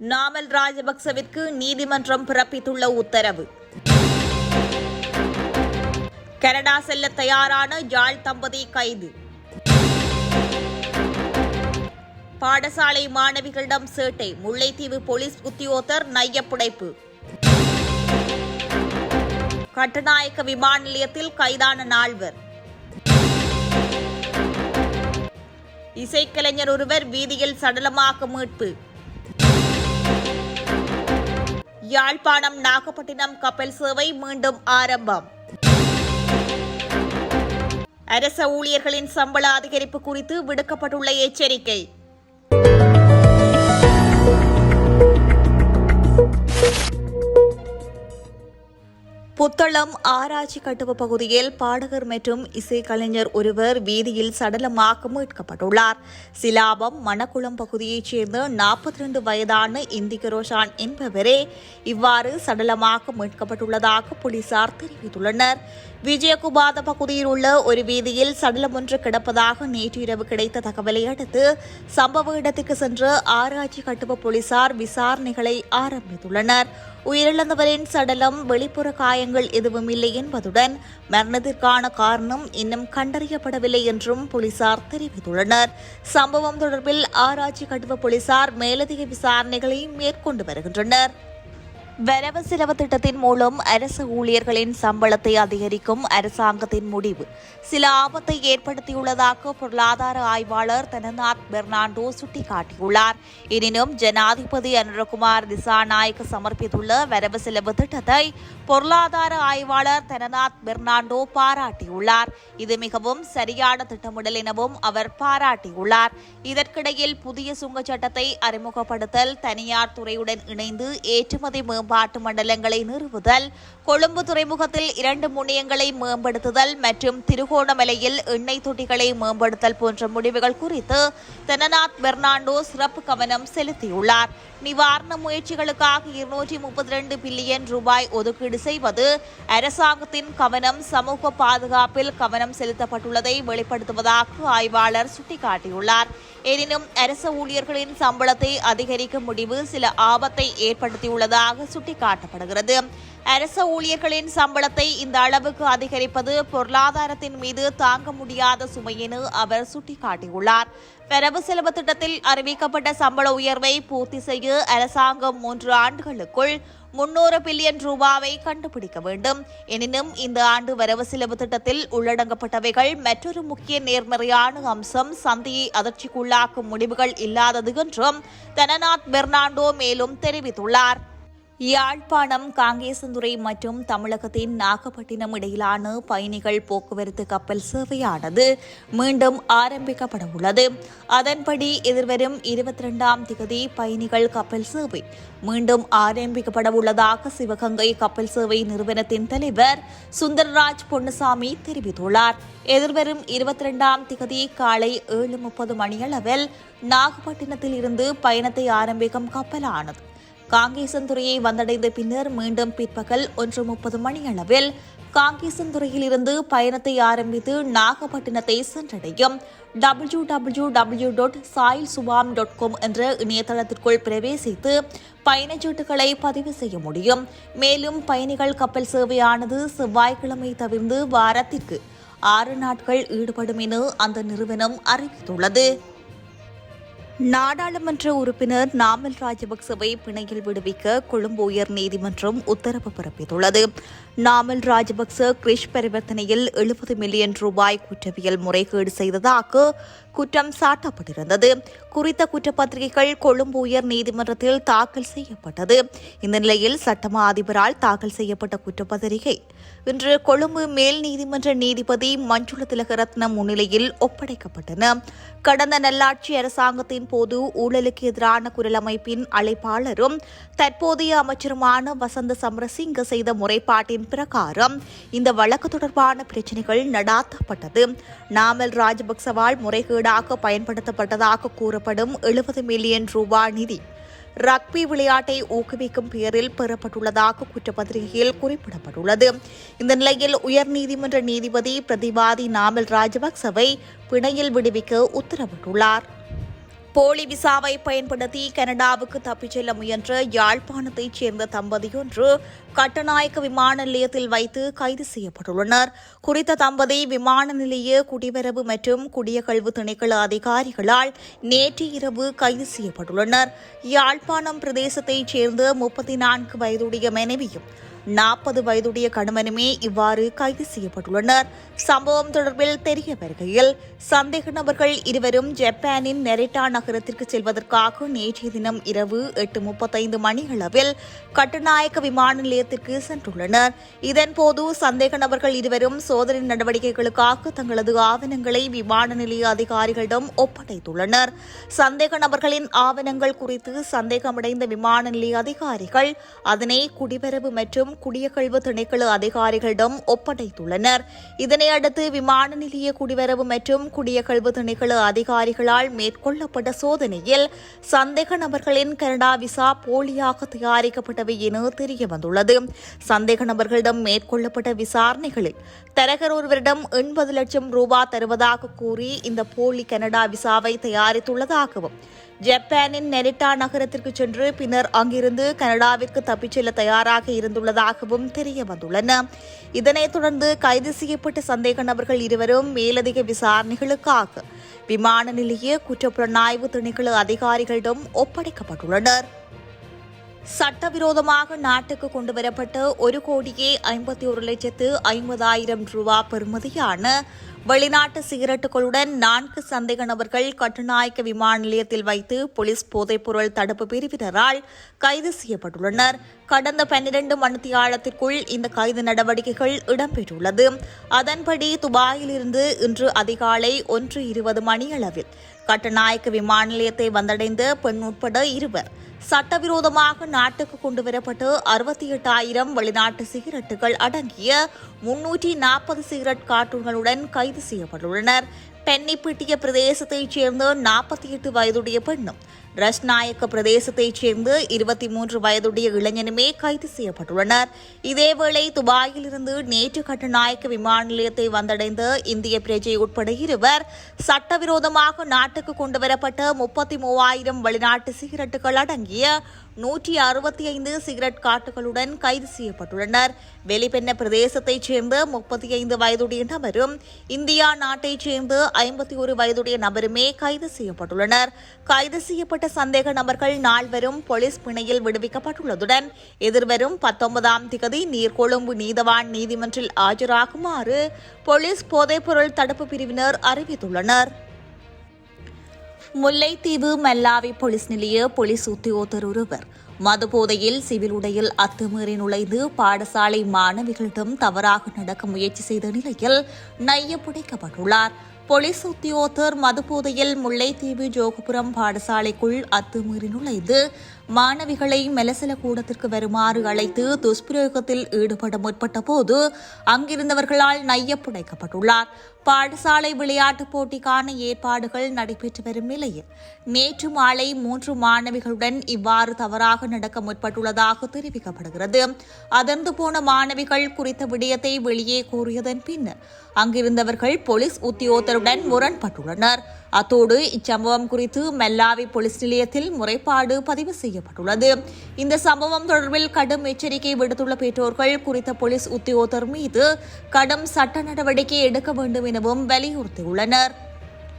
நாமல் ராஜபக்சவிற்கு நீதிமன்றம் பிறப்பித்துள்ள உத்தரவு. கனடா செல்ல தயாரான யாழ் தம்பதி கைது. பாடசாலை மாணவிகளிடம் சேட்டை முல்லைத்தீவு போலீஸ் உத்தியோகத்தர் நையப்புடைப்பு. கட்டுநாயக்க விமான நிலையத்தில் கைதான நால்வர். இசைக்கலைஞர் ஒருவர் வீதியில் சடலமாக மீட்பு. யாழ்ப்பாணம் நாகப்பட்டினம் கப்பல் சேவை மீண்டும் ஆரம்பம். அரச ஊழியர்களின் சம்பள அதிகரிப்பு குறித்து விடுக்கப்பட்டுள்ள எச்சரிக்கை. புத்தளம் ஆராய்ச்சி கட்டுவ பகுதியில் பாடகர் மற்றும் இசைக்கலைஞர் ஒருவர் வீதியில் சடலமாக மீட்கப்பட்டுள்ளார். சிலாபம் மணக்குளம் பகுதியைச் சேர்ந்த நாற்பத்தி ரெண்டு வயதான இந்திக ரோஷான் என்பவரே இவ்வாறு சடலமாக மீட்கப்பட்டுள்ளதாக போலீசார் தெரிவித்துள்ளனர். விஜயகுபாத பகுதியில் உள்ள ஒரு வீதியில் சடலம் ஒன்று கிடப்பதாக நேற்று இரவு கிடைத்த தகவலை அடுத்து சம்பவ இடத்துக்கு சென்று ஆராய்ச்சி கட்டுவ போலீசார் விசாரணைகளை ஆரம்பித்துள்ளனர். உயிரிழந்தவரின் சடலம் வெளிப்புற காயங்கள் எதுவும் இல்லை என்பதுடன் மரணத்திற்கான காரணம் இன்னும் கண்டறியப்படவில்லை என்றும் போலீசார் தெரிவித்துள்ளனர். சம்பவம் தொடர்பில் ஆராய்ச்சி கட்டுவ போலீசார் மேலதிக விசாரணைகளை மேற்கொண்டு வருகின்றனர். வரவு செலவு திட்டத்தின் மூலம் அரசு ஊழியர்களின் சம்பளத்தை அதிகரிக்கும் அரசாங்கத்தின் முடிவு. சில ஆபத்தை ஏற்படுத்தியுள்ளதாக பொருளாதார ஆய்வாளர் தனநாத் பெர்னாண்டோ சுட்டிக்காட்டியுள்ளார். எனினும் ஜனாதிபதி அனுரகுமார் திசாநாயக் சமர்ப்பித்துள்ள வரவு செலவு திட்டத்தை பொருளாதார ஆய்வாளர் தனநாத் பெர்னாண்டோ பாராட்டியுள்ளார். இது மிகவும் சரியான திட்டமிடல் எனவும் அவர் பாராட்டியுள்ளார். இதற்கிடையில் புதிய சுங்கச் சட்டத்தை அறிமுகப்படுத்தல் தனியார் துறையுடன் இணைந்து ஏற்றுமதி மேம்பாட்டு மண்டலங்களை நிறுவுதல் கொழும்பு துறைமுகத்தில் இரண்டு முனையங்களை மேம்படுத்துதல் மற்றும் திருகோணமலையில் எண்ணெய் தொட்டிகளை மேம்படுத்தல் போன்ற முடிவுகள் குறித்து தனநாத் பெர்னாண்டோ சிறப்பு கவனம் செலுத்தியுள்ளார். நிவாரண முயற்சிகளுக்காக இருநூற்றி முப்பத்தி ரெண்டு பில்லியன் ரூபாய் ஒதுக்கீடு செய்வது அரசாங்கத்தின் கவனம் சமூக பாதுகாப்பில் கவனம் செலுத்தப்பட்டுள்ளதை வெளிப்படுத்துவதாக ஆய்வாளர் சுட்டிக்காட்டியுள்ளார். எனினும் அரச ஊழியர்களின் சம்பளத்தை அதிகரிக்கும் முடிவு சில ஆபத்தை ஏற்படுத்தியுள்ளதாக சுட்டிக்காட்டப்படுகிறது. அரசு ஊழியர்களின் சம்பளத்தை இந்த அளவுக்கு அதிகரிப்பது பொருளாதாரத்தின் மீது தாங்க முடியாத சுமை என அவர் சுட்டிக்காட்டியுள்ளார். வரவு செலவு திட்டத்தில் அறிவிக்கப்பட்ட சம்பள உயர்வை பூர்த்தி செய்ய அரசாங்கம் மூன்று ஆண்டுகளுக்குள் முன்னூறு பில்லியன் ரூபாவை கண்டுபிடிக்க வேண்டும். எனினும் இந்த ஆண்டு வரவு செலவு திட்டத்தில் உள்ளடங்கப்பட்டவைகள் மற்றொரு முக்கிய நேர்மறையான அம்சம் சந்தையை அதிர்ச்சிக்குள்ளாக்கும் முடிவுகள் இல்லாதது என்றும் தனநாத் பெர்னாண்டோ மேலும் தெரிவித்துள்ளார். யாழ்ப்பாணம் காங்கேசந்துறை மற்றும் தமிழகத்தின் நாகப்பட்டினம் இடையிலான பயணிகள் போக்குவரத்து கப்பல் சேவையானது மீண்டும் ஆரம்பிக்கப்பட உள்ளது அதன்படி எதிர்வரும் இருபத்தி இரண்டாம் திகதி பயணிகள் கப்பல் சேவை மீண்டும் ஆரம்பிக்கப்பட உள்ளதாக சிவகங்கை கப்பல் சேவை நிறுவனத்தின் தலைவர் சுந்தரராஜ் பொன்னுசாமி தெரிவித்துள்ளார். எதிர்வரும் இருபத்தி இரண்டாம் திகதி காலை ஏழு முப்பது மணியளவில் நாகப்பட்டினத்தில் இருந்து பயணத்தை ஆரம்பிக்கும் கப்பலானது. காங்கேசந்துறையை வந்தடைந்த பின்னர் மீண்டும் பிற்பகல் ஒன்று முப்பது மணியளவில் அளவில் காங்கேசந்துறையிலிருந்து பயணத்தை ஆரம்பித்து நாகப்பட்டினத்தை சென்றடையும். W W W dot Sayil Subham dot com என்ற இணையதளத்திற்குள் பிரவேசித்து பயணச்சீட்டுகளை பதிவு செய்ய முடியும். மேலும் பயணிகள் கப்பல் சேவையானது செவ்வாய்க்கிழமை தவிர்ந்து வாரத்திற்கு ஆறு நாட்கள் ஈடுபடும் என அந்த நிறுவனம் அறிவித்துள்ளது. நாடாளுமன்ற உறுப்பினர் நாமல் ராஜபக்சவை பிணையில் விடுவிக்க கொழும்பு உயர் நீதிமன்றம் உத்தரவு பிறப்பித்துள்ளது. நாமல் ராஜபக்ச கிரிஷ் பரிவர்த்தனையில் எழுபது மில்லியன் ரூபாய் குற்றவியல் முறைகேடு செய்ததாக குற்றம் சாட்டப்பட்டிருந்தது. குறித்த குற்றப்பத்திரிகைகள் கொழும்பு உயர் நீதிமன்றத்தில் தாக்கல் செய்யப்பட்டது. இந்த நிலையில் சட்டமா அதிபரால் தாக்கல் செய்யப்பட்ட குற்றப்பத்திரிகை இன்று கொழும்பு மேல் நீதிமன்ற நீதிபதி மஞ்சுள திலகரத்னம் முன்னிலையில் ஒப்படைக்கப்பட்டன. கடந்த நல்லாட்சி அரசாங்கத்தின் போது ஊழலுக்கு எதிரான குரல் அமைப்பின் அழைப்பாளரும் தற்போதைய அமைச்சருமான வசந்த சமரசிங்க செய்த முறைப்பாட்டின் பிரகாரம் இந்த வழக்கு தொடர்பான பிரச்சினைகள் நடாத்தப்பட்டது. நாமல் ராஜபக்சவால் முறைகேடாக பயன்படுத்தப்பட்டதாக கூறப்படும் எழுபது மில்லியன் ரூபாய் நிதி ரக்பி விளையாட்டை ஊக்குவிக்கும் பெயரில் பெறப்பட்டுள்ளதாக குற்றப்பத்திரிகையில் குறிப்பிடப்பட்டுள்ளது. இந்த நிலையில் உயர்நீதிமன்ற நீதிபதி பிரதிவாதி நாமல் ராஜபக்சவை பிணையில் விடுவிக்க உத்தரவிட்டுள்ளார். போலி விசாவை பயன்படுத்தி கனடாவுக்கு தப்பிச் செல்ல முயன்ற யாழ்ப்பாணத்தைச் சேர்ந்த தம்பதியொன்று கட்டநாயக்க விமான நிலையத்தில் வைத்து கைது செய்யப்பட்டுள்ளனர். குறித்த தம்பதி விமான நிலைய குடிவரவு மற்றும் குடியகழ்வு திணைக்கள அதிகாரிகளால் நேற்று இரவு கைது செய்யப்பட்டுள்ளனர். யாழ்ப்பாணம் பிரதேசத்தைச் சேர்ந்த முப்பத்தி நான்கு வயதுடைய மனைவியும் நாற்பது வயதுடைய கணவனுமே இவ்வாறு கைது செய்யப்பட்டுள்ளனர். சம்பவம் தொடர்பில் தெரிய வருகையில் சந்தேக நபர்கள் இருவரும் ஜப்பானின் நெரிட்டா நகரத்திற்கு செல்வதற்காக நேற்றைய தினம் இரவு எட்டு முப்பத்தைந்து மணியளவில் கட்டுநாயக்க விமான நிலையத்திற்கு சென்றுள்ளனர். இதன்போது சந்தேக நபர்கள் இருவரும் சோதனை நடவடிக்கைகளுக்காக தங்களது ஆவணங்களை விமான நிலைய அதிகாரிகளிடம் ஒப்படைத்துள்ளனர். சந்தேக நபர்களின் ஆவணங்கள் குறித்து சந்தேகமடைந்த விமான நிலைய அதிகாரிகள் அதனை குடிவரவு மற்றும் குடியகழ்வு திணைக்கள அதிகாரிகளிடம் ஒப்படைத்துள்ளனர். இதனையடுத்து விமான நிலைய குடிவரவு மற்றும் குடியகழ்வு திணைக்கள அதிகாரிகளால் மேற்கொள்ளப்பட்ட சோதனையில் சந்தேக நபர்களின் கனடா விசா போலியாக தயாரிக்கப்பட்டவை என தெரிய வந்துள்ளது சந்தேக நபர்களிடம் மேற்கொள்ளப்பட்ட விசாரணைகளில் தரகர் ஒருவரிடம் எண்பது லட்சம் ரூபாய் தருவதாக கூறி இந்த போலி கனடா விசாவை தயாரித்துள்ளதாகவும் ஜப்பானின் நெரிட்டா நகரத்திற்கு சென்று பின்னர் அங்கிருந்து கனடாவிற்கு தப்பிச் செல்ல தயாராக இருந்துள்ளதாக இருந்துள்ளதாகவும் தெரிய வந்துள்ளன இதனைத் தொடர்ந்து கைது செய்யப்பட்ட சந்தேக நபர்கள் இருவரும் மேலதிக விசாரணைகளுக்காக விமான நிலைய குற்றப்புலனாய்வு திணைக்கள அதிகாரிகளிடம் ஒப்படைக்கப்பட்டுள்ளனர். சட்டவிரோதமாக நாட்டுக்கு கொண்டுவரப்பட்ட ஒரு கோடியே ஐம்பத்தி ஒரு லட்சத்து ஐம்பதாயிரம் ரூபா பெறுமதியான வெளிநாட்டு சிகரெட்டுகளுடன் நான்கு சந்தேக நபர்கள் கட்டுநாயக்க விமான நிலையத்தில் வைத்து போலீஸ் போதைப்பொருள் தடுப்பு பிரிவினரால் கைது செய்யப்பட்டுள்ளனர். கடந்த பன்னிரண்டு மணித்தியாலத்திற்குள் இந்த கைது நடவடிக்கைகள் இடம்பெற்றுள்ளது. அதன்படி துபாயிலிருந்து இன்று அதிகாலை ஒன்று இருபது மணியளவில் கட்டுநாயக்க விமான நிலையத்தை வந்தடைந்த பெண் உட்பட இருவர். சட்டவிரோதமாக நாட்டுக்கு கொண்டு வரப்பட்டு அறுபத்தி எட்டாயிரம் வெளிநாட்டு சிகரெட்டுகள் அடங்கிய முன்னூற்றி நாற்பது சிகரெட் கார்ட்டூன்களுடன் கைது செய்யப்பட்டுள்ளனர். பென்னிப்பிட்டிய பிரதேசத்தைச் சேர்ந்த நாற்பத்தி எட்டு வயதுடைய பெண்ணும் ரஷ்நாயக்க பிரதேசத்தைச் சேர்ந்த இருபத்தி மூன்று வயதுடைய இளைஞனுமே கைது செய்யப்பட்டுள்ளனர். இதேவேளை துபாயிலிருந்து நேற்று கட்டுநாயக்க விமான நிலையத்தை வந்தடைந்த இந்திய பிரஜை உட்பட இருவர் சட்டவிரோதமாக நாட்டுக்கு கொண்டுவரப்பட்ட முப்பத்தி மூவாயிரம் வெளிநாட்டு சிகரெட்டுகள் அடங்கிய நூற்றி அறுபத்தி ஐந்து சிகரெட் காட்டுகளுடன் கைது செய்யப்பட்டுள்ளனர். வெளிப்பெண்ண பிரதேசத்தைச் சேர்ந்த முப்பத்தி ஐந்து வயதுடைய நபரும் இந்தியா நாட்டைச் சேர்ந்த ஐம்பத்தி ஒரு வயதுடைய நபருமே கைது செய்யப்பட்டுள்ளனர். கைது செய்யப்பட்ட சந்தேக நபர்கள் நால்வரும் போலீஸ் பிணையில் விடுவிக்கப்பட்டுள்ளதுடன் எதிர்வரும் பத்தொன்பதாம் திகதி நீர்கொழும்பு நீதவான் நீதிமன்றில் ஆஜராகுமாறு போலீஸ் போதைப்பொருள் தடுப்பு பிரிவினர் அறிவித்துள்ளனர். முல்லைத்தீவு மல்லாவி போலீஸ் நிலைய போலீஸ் உத்தியோகத்தர் ஒருவர். மதுபோதையில் சிவில் உடையில் அத்துமீறி நுழைந்து பாடசாலை மாணவிகளிடம் தவறாக நடக்க முயற்சி செய்த நிலையில் நையப்புடைக்கப்பட்டுள்ளார் போலீஸ் உத்தியோகத்தர் மதுபோதையில் முல்லைத்தீவு ஜோகபுரம் பாடசாலைக்குள் அத்துமீறி நுழைந்து மாணவிகளை மெலசல கூடத்திற்கு வருமாறு அழைத்து துஷ்பிரயோகத்தில் ஈடுபட முற்பட்ட போது அங்கிருந்தவர்களால் நையப்புடைக்கப்பட்டுள்ளார் பாடசாலை விளையாட்டுப் போட்டிக்கான ஏற்பாடுகள் நடைபெற்று வரும் நிலையில் நேற்று மாலை மூன்று மாணவிகளுடன் இவ்வாறு தவறாக நடக்க முற்பட்டுள்ளதாக தெரிவிக்கப்படுகிறது. அதிர்ந்து போன மாணவிகள் குறித்த விடயத்தை வெளியே கூறியதன் பின்னர் அங்கிருந்தவர்கள் போலீஸ் உத்தியோகத்தருடன் முரண்பட்டுள்ளனர். அத்தோடு இச்சம்பவம் குறித்து மெல்லாவி போலீஸ் நிலையத்தில் முறைப்பாடு பதிவு செய்யப்பட்டுள்ளது. இந்த சம்பவம் தொடர்பில் கடும் எச்சரிக்கை விடுத்துள்ள பெற்றோர்கள் குறித்த போலீஸ் உத்தியோகத்தர் மீது கடும் சட்ட நடவடிக்கை எடுக்க வேண்டும் எனவும் வலியுறுத்தியுள்ளனர்.